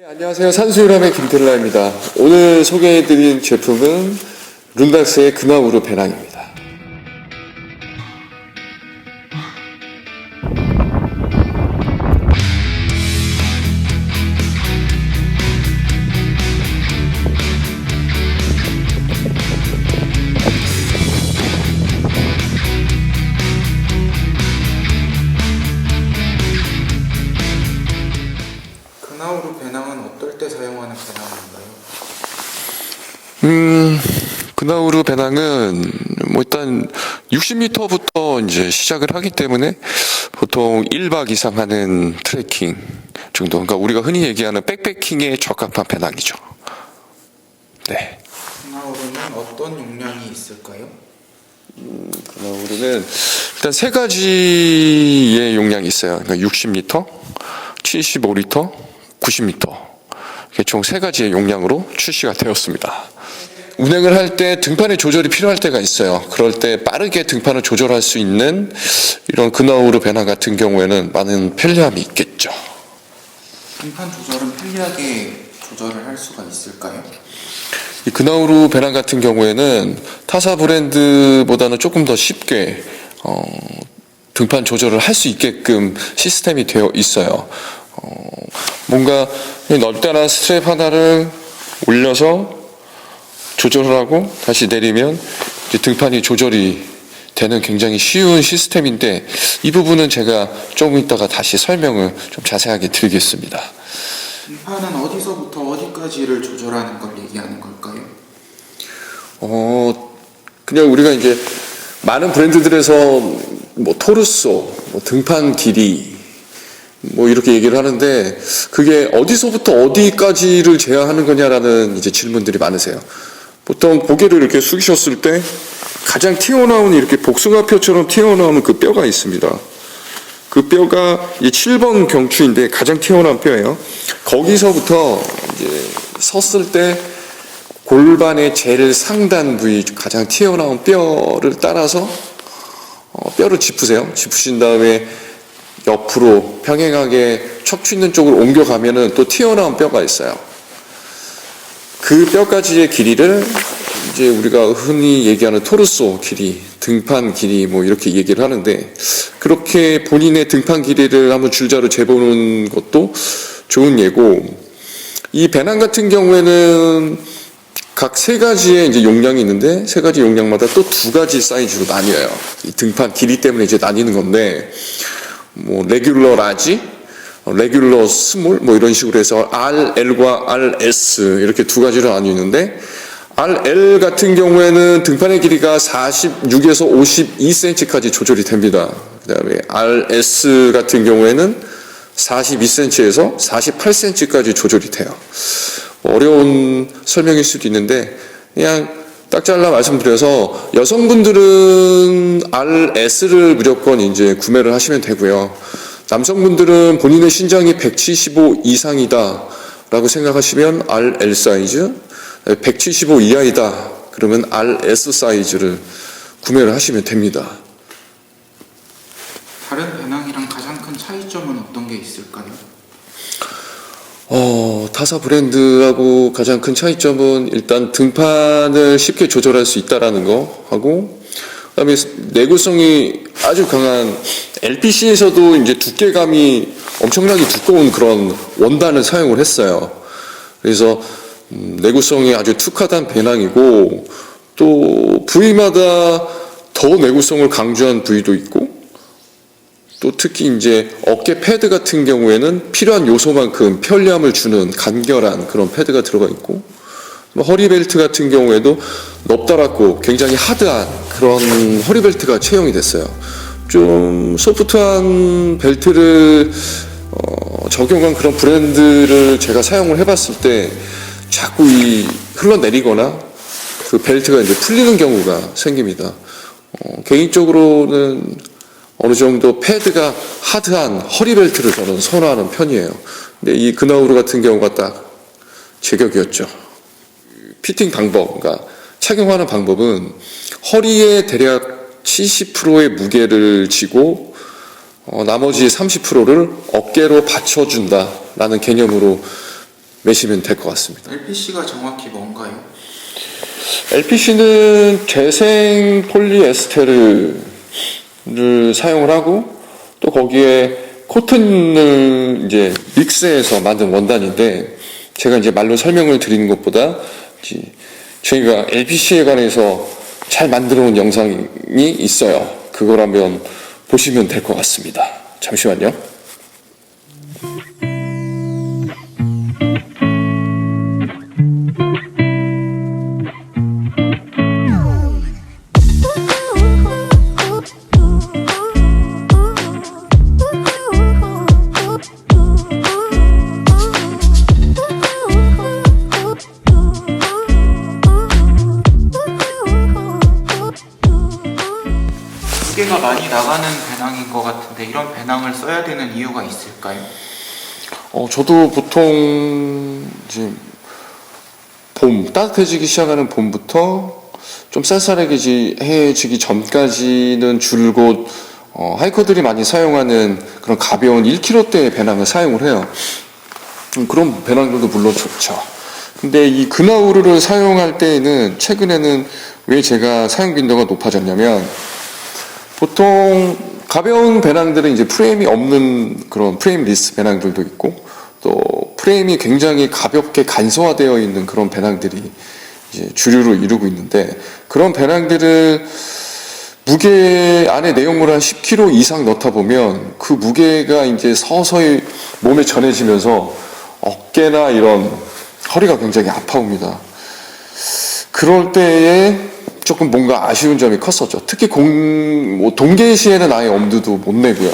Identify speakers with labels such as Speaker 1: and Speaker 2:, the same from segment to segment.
Speaker 1: 네, 안녕하세요. 산수유람의 김텔라입니다. 오늘 소개해드릴 제품은 룬닥스의 금화우르 배낭입니다. 음, 그나우르 배낭은 뭐 일단 60m부터 이제 시작을 하기 때문에 보통 1박 이상 하는 트레킹 정도. 그러니까 우리가 흔히 얘기하는 백패킹에 적합한 배낭이죠. 네.
Speaker 2: 그나우루는 어떤 용량이 있을까요?
Speaker 1: 음, 그나우루는 일단 세 가지의 용량이 있어요. 그러니까 60m, 75m, 90m. 총 세 가지의 용량으로 출시가 되었습니다. 운행을 할 때 등판의 조절이 필요할 때가 있어요. 그럴 때 빠르게 등판을 조절할 수 있는 이런 그나우르 배낭 같은 경우에는 많은 편리함이 있겠죠.
Speaker 2: 등판 조절은 편리하게 조절을 할 수가 있을까요?
Speaker 1: 이 그나우루 배낭 같은 경우에는 타사 브랜드보다는 조금 더 쉽게 어, 등판 조절을 할 수 있게끔 시스템이 되어 있어요. 어, 뭔가 이 넓다란 스트랩 하나를 올려서 조절을 하고 다시 내리면 등판이 조절이 되는 굉장히 쉬운 시스템인데 이 부분은 제가 조금 이따가 다시 설명을 좀 자세하게 드리겠습니다.
Speaker 2: 등판은 어디서부터 어디까지를 조절하는 걸 얘기하는 걸까요?
Speaker 1: 어, 그냥 우리가 이제 많은 브랜드들에서 뭐 토르소, 뭐 등판 길이, 뭐 이렇게 얘기를 하는데 그게 어디서부터 어디까지를 제한하는 거냐라는 이제 질문들이 많으세요. 보통 고개를 이렇게 숙이셨을 때 가장 튀어나오는 이렇게 복숭아뼈처럼 튀어나오는 그 뼈가 있습니다. 그 뼈가 이 7번 경추인데 가장 튀어나온 뼈예요. 거기서부터 이제 섰을 때 골반의 제일 상단 부위 가장 튀어나온 뼈를 따라서 어, 뼈를 짚으세요. 짚으신 다음에 옆으로 평행하게 척추 있는 쪽으로 옮겨가면은 또 튀어나온 뼈가 있어요. 그 뼈까지의 길이를 이제 우리가 흔히 얘기하는 토르소 길이, 등판 길이 뭐 이렇게 얘기를 하는데 그렇게 본인의 등판 길이를 한번 줄자로 재보는 것도 좋은 예고 이 배낭 같은 경우에는 각 세 가지의 이제 용량이 있는데 세 가지 용량마다 또 두 가지 사이즈로 나뉘어요. 이 등판 길이 때문에 이제 나뉘는 건데 뭐 레귤러 라지, 어, 레귤러 스몰 뭐 이런 식으로 해서 RL과 RS 이렇게 두 가지로 나뉘는데 RL 같은 경우에는 등판의 길이가 46에서 52cm까지 조절이 됩니다. 그다음에 RS 같은 경우에는 42cm에서 48cm까지 조절이 돼요. 어려운 설명일 수도 있는데 그냥 딱 잘라 말씀드려서 여성분들은 RS를 무조건 이제 구매를 하시면 되고요. 남성분들은 본인의 신장이 175 이상이다 라고 생각하시면 RL 사이즈, 175 이하이다 그러면 RS 사이즈를 구매를 하시면 됩니다.
Speaker 2: 다른 배낭이랑 가장 큰 차이점은 어떤 게 있을까요?
Speaker 1: 어, 타사 브랜드하고 가장 큰 차이점은 일단 등판을 쉽게 조절할 수 있다라는 거 하고 그다음에 내구성이 아주 강한 LPC에서도 이제 두께감이 엄청나게 두꺼운 그런 원단을 사용을 했어요. 그래서 음, 내구성이 아주 특화된 배낭이고 또 부위마다 더 내구성을 강조한 부위도 있고 또 특히 이제 어깨 패드 같은 경우에는 필요한 요소만큼 편리함을 주는 간결한 그런 패드가 들어가 있고 뭐 허리 벨트 같은 경우에도 넓다랗고 굉장히 하드한 그런 허리 벨트가 채용이 됐어요. 좀 소프트한 벨트를 어, 적용한 그런 브랜드를 제가 사용을 해봤을 때 자꾸 이 흘러내리거나 그 벨트가 이제 풀리는 경우가 생깁니다. 어, 개인적으로는 어느 정도 패드가 하드한 허리벨트를 저는 선호하는 편이에요. 근데 이 그나우르 같은 경우가 딱 제격이었죠. 피팅 방법, 그러니까 착용하는 방법은 허리에 대략 70%의 무게를 지고 어, 나머지 30%를 어깨로 받쳐준다라는 개념으로 매시면 될 것 같습니다.
Speaker 2: LPC가 정확히 뭔가요?
Speaker 1: LPC는 재생 폴리에스테르 를 사용을 하고 또 거기에 코튼을 이제 믹스해서 만든 원단인데 제가 이제 말로 설명을 드리는 것보다 저희가 LPC에 관해서 잘 만들어 놓은 영상이 있어요. 한번 보시면 될 것 같습니다. 잠시만요.
Speaker 2: 나가는 배낭인 것 같은데 이런 배낭을 써야 되는 이유가 있을까요?
Speaker 1: 어, 저도 보통 이제 봄 따뜻해지기 시작하는 봄부터 좀 쌀쌀해지기 전까지는 줄곧 어, 하이커들이 많이 사용하는 그런 가벼운 1kg대의 배낭을 사용을 해요. 음, 그런 배낭들도 물론 좋죠. 근데 이 그나우르를 사용할 때에는 최근에는 왜 제가 사용 빈도가 높아졌냐면 보통 가벼운 배낭들은 이제 프레임이 없는 그런 프레임리스 배낭들도 있고 또 프레임이 굉장히 가볍게 간소화되어 있는 그런 배낭들이 이제 주류로 이루고 있는데 그런 배낭들을 무게 안에 내용물을 한 10kg 이상 넣다 보면 그 무게가 이제 서서히 몸에 전해지면서 어깨나 이런 허리가 굉장히 아파옵니다. 그럴 때에 조금 뭔가 아쉬운 점이 컸었죠. 특히 공, 뭐 동계 시에는 아예 엄두도 못 내고요.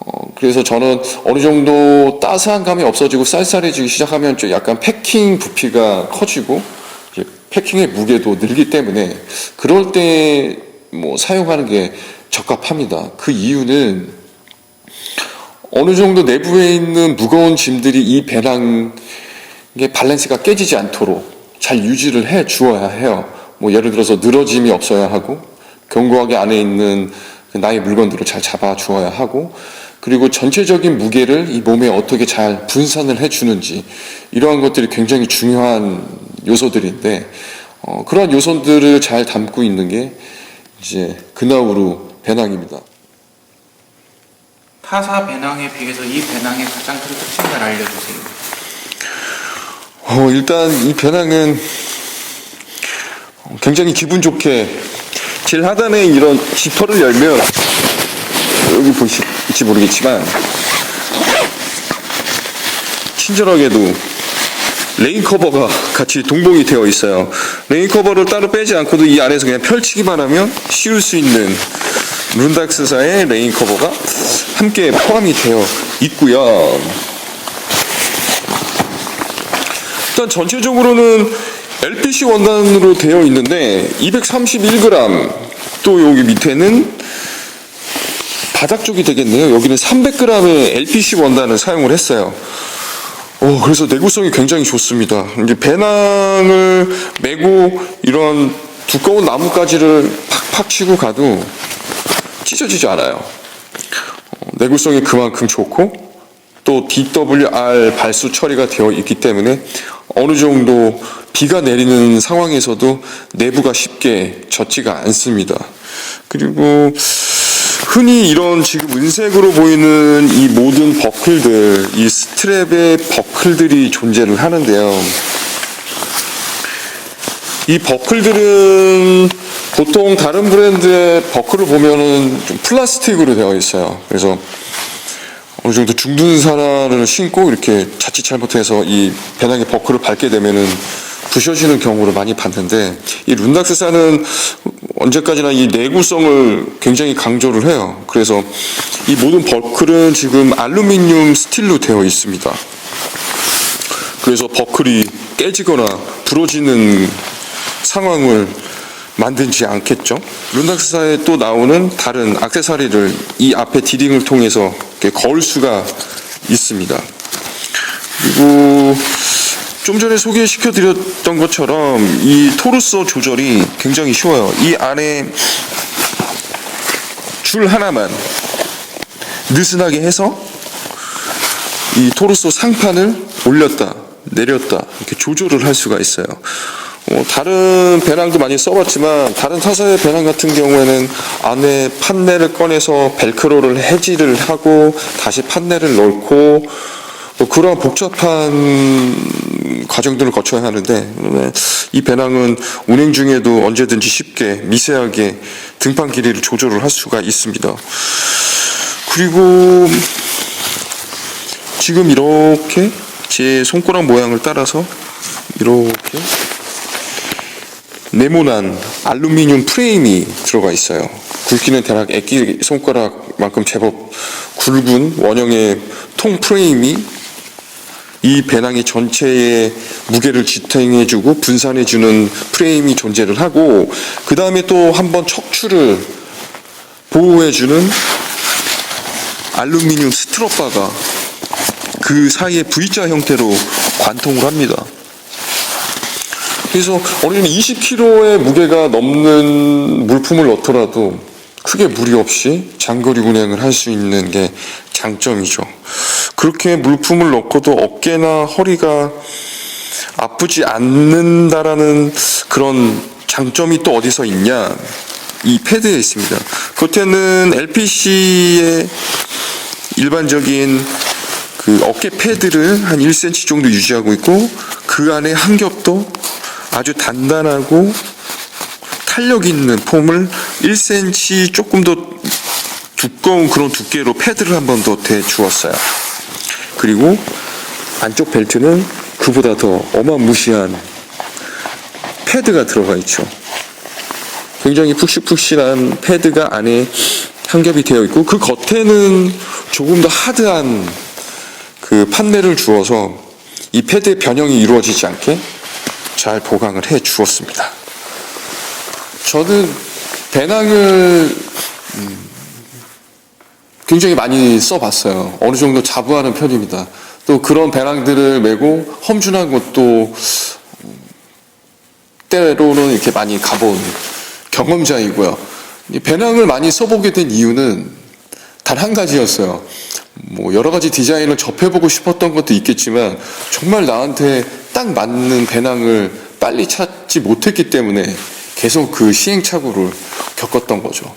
Speaker 1: 어, 그래서 저는 어느 정도 따스한 감이 없어지고 쌀쌀해지기 시작하면 좀 약간 패킹 부피가 커지고 패킹의 무게도 늘기 때문에 그럴 때 뭐 사용하는 게 적합합니다. 그 이유는 어느 정도 내부에 있는 무거운 짐들이 이 배낭의 밸런스가 깨지지 않도록 잘 유지를 해 주어야 해요. 뭐 예를 들어서 늘어짐이 없어야 하고 견고하게 안에 있는 그 나의 물건들을 잘 잡아 주어야 하고 그리고 전체적인 무게를 이 몸에 어떻게 잘 분산을 해 주는지 이러한 것들이 굉장히 중요한 요소들인데 어, 그러한 요소들을 잘 담고 있는 게 이제 그나우루 배낭입니다.
Speaker 2: 타사 배낭에 비해서 이 배낭의 가장 큰 특징을 알려주세요.
Speaker 1: 어, 일단 이 배낭은 굉장히 기분 좋게 제일 하단에 이런 지퍼를 열면 여기 보실지 모르겠지만 친절하게도 레인 커버가 같이 동봉이 되어 있어요. 레인 커버를 따로 빼지 않고도 이 안에서 그냥 펼치기만 하면 씌울 수 있는 룬닥스사의 레인 커버가 함께 포함이 되어 있고요. 일단 전체적으로는 LPC 원단으로 되어 있는데 231g 또 여기 밑에는 바닥 쪽이 되겠네요. 여기는 300g의 LPC 원단을 사용을 했어요. 오, 그래서 내구성이 굉장히 좋습니다. 이제 배낭을 메고 이런 두꺼운 나뭇가지를 팍팍 치고 가도 찢어지지 않아요. 어, 내구성이 그만큼 좋고 또 DWR 발수 처리가 되어 있기 때문에 어느 정도 비가 내리는 상황에서도 내부가 쉽게 젖지가 않습니다. 그리고 흔히 이런 지금 은색으로 보이는 이 모든 버클들, 이 스트랩의 버클들이 존재를 하는데요. 이 버클들은 보통 다른 브랜드의 버클을 보면은 좀 플라스틱으로 되어 있어요. 그래서 어느 정도 사라를 신고 이렇게 자칫 잘못해서 이 배낭에 버클을 밟게 되면은 부셔지는 경우를 많이 봤는데 이 룬닥스사는 언제까지나 이 내구성을 굉장히 강조를 해요. 그래서 이 모든 버클은 지금 알루미늄 스틸로 되어 있습니다. 그래서 버클이 깨지거나 부러지는 상황을 만들지 않겠죠. 룬닥스사에 또 나오는 다른 액세서리를 이 앞에 디딩을 통해서 거울 수가 있습니다. 그리고 좀 전에 소개시켜 드렸던 것처럼 이 토르소 조절이 굉장히 쉬워요. 이 안에 줄 하나만 느슨하게 해서 이 토르소 상판을 올렸다 내렸다 이렇게 조절을 할 수가 있어요. 어, 다른 배낭도 많이 써봤지만 다른 타사의 배낭 같은 경우에는 안에 판넬을 꺼내서 벨크로를 해지를 하고 다시 판넬을 넣고 뭐 그런 복잡한 과정들을 거쳐야 하는데 이 배낭은 운행 중에도 언제든지 쉽게 미세하게 등판 길이를 조절을 할 수가 있습니다. 그리고 지금 이렇게 제 손가락 모양을 따라서 이렇게 네모난 알루미늄 프레임이 들어가 있어요. 굵기는 대략 애기 손가락만큼 제법 굵은 원형의 통 프레임이 이 배낭의 전체의 무게를 지탱해주고 분산해주는 프레임이 존재를 하고 그 다음에 또 한번 척추를 보호해주는 알루미늄 스트럿바가 그 사이에 V자 형태로 관통을 합니다. 그래서 어린이 20kg의 무게가 넘는 물품을 넣더라도 크게 무리 없이 장거리 운행을 할 수 있는 게 장점이죠. 그렇게 물품을 넣고도 어깨나 허리가 아프지 않는다라는 그런 장점이 또 어디서 있냐? 이 패드에 있습니다. 겉에는 LPC의 일반적인 그 어깨 패드를 한 1cm 정도 유지하고 있고 그 안에 한 겹도 아주 단단하고 탄력 있는 폼을 1cm 조금 더 두꺼운 그런 두께로 패드를 한 번 더 대주었어요. 그리고 안쪽 벨트는 그보다 더 어마무시한 패드가 들어가 있죠. 굉장히 푹신푹신한 패드가 안에 한 겹이 되어 있고 그 겉에는 조금 더 하드한 그 판넬을 주어서 이 패드의 변형이 이루어지지 않게 잘 보강을 해 주었습니다. 저는 배낭을 음, 굉장히 많이 써봤어요. 어느 정도 자부하는 편입니다. 또 그런 배낭들을 메고 험준한 곳도 음, 때로는 이렇게 많이 가본 경험자이고요. 이 배낭을 많이 써보게 된 이유는 단 한 가지였어요. 뭐 여러 가지 디자인을 접해보고 싶었던 것도 있겠지만 정말 나한테 딱 맞는 배낭을 빨리 찾지 못했기 때문에 계속 그 시행착오를 겪었던 거죠.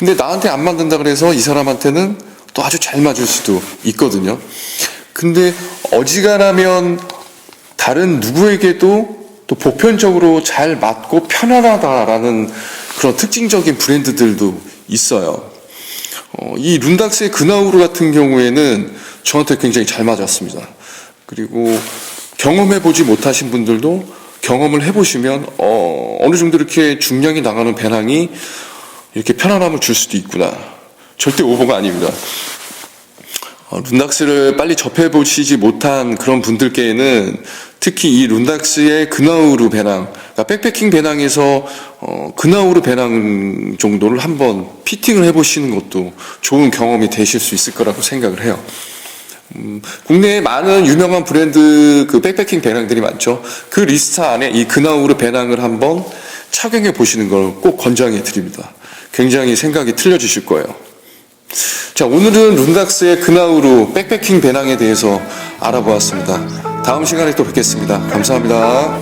Speaker 1: 근데 나한테 안 맞는다 그래서 이 사람한테는 또 아주 잘 맞을 수도 있거든요. 근데 어지간하면 다른 누구에게도 또 보편적으로 잘 맞고 편안하다라는 그런 특징적인 브랜드들도 있어요. 어, 이 룬닥스의 그나우르 같은 경우에는 저한테 굉장히 잘 맞았습니다. 그리고 경험해보지 못하신 분들도 경험을 해보시면 어, 어느 정도 이렇게 중량이 나가는 배낭이 이렇게 편안함을 줄 수도 있구나. 절대 오버가 아닙니다. 어, 룬닥스를 빨리 접해보시지 못한 그런 분들께는 특히 이 룬닥스의 그나우르 배낭, 그러니까 백패킹 배낭에서 어, 그나우르 배낭 정도를 한번 피팅을 해보시는 것도 좋은 경험이 되실 수 있을 거라고 생각을 해요. 음, 국내에 많은 유명한 브랜드 그 백패킹 배낭들이 많죠. 그 리스트 안에 이 그나우르 배낭을 한번 착용해 보시는 걸 꼭 권장해 드립니다. 굉장히 생각이 틀려지실 거예요. 자, 오늘은 룬닥스의 그나우루 백패킹 배낭에 대해서 알아보았습니다. 다음 시간에 또 뵙겠습니다. 감사합니다.